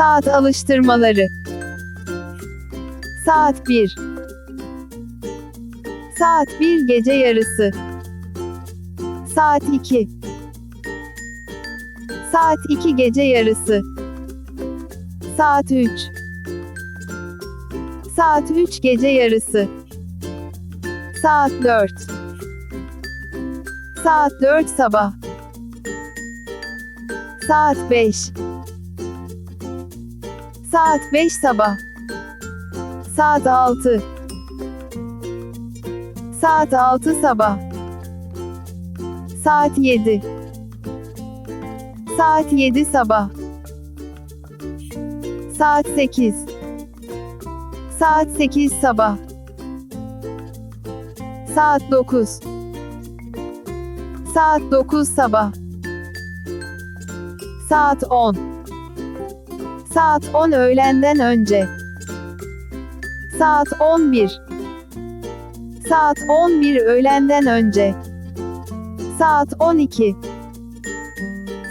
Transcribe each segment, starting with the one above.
Saat alıştırmaları. Saat 1. Saat 1 gece yarısı. Saat 2. Saat 2 gece yarısı. Saat 3. Saat 3 gece yarısı. Saat 4. Saat 4 sabah. Saat 5. Saat 5 sabah. Saat 6. Saat 6 sabah. Saat 7. Saat 7 sabah. Saat 8. Saat 8 sabah. Saat 9. Saat 9 sabah. Saat 10. Saat 10 öğlenden önce. Saat 11. Saat 11 öğlenden önce. Saat 12.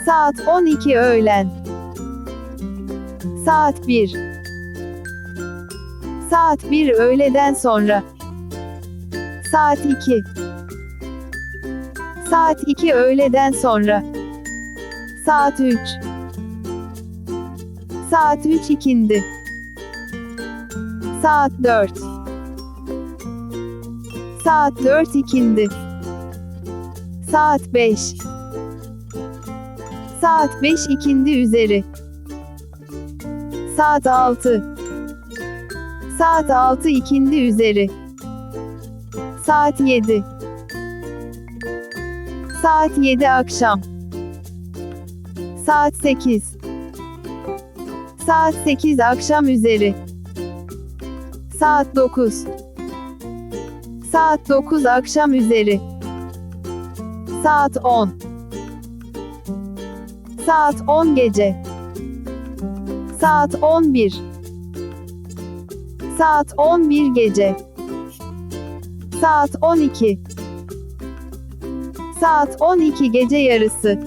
Saat 12 öğlen. Saat 1. Saat 1 öğleden sonra. Saat 2. Saat 2 öğleden sonra. Saat 3. Saat 3 ikindi. Saat 4. Saat 4 ikindi. Saat 5. Saat 5 ikindi üzeri. Saat 6. Saat 6 ikindi üzeri. Saat 7. Saat 7 akşam. Saat 8. Saat 8 akşam üzeri. Saat 9. Saat 9 akşam üzeri. Saat 10. Saat 10 gece. Saat 11. Saat 11 gece. Saat 12. Saat 12 gece yarısı.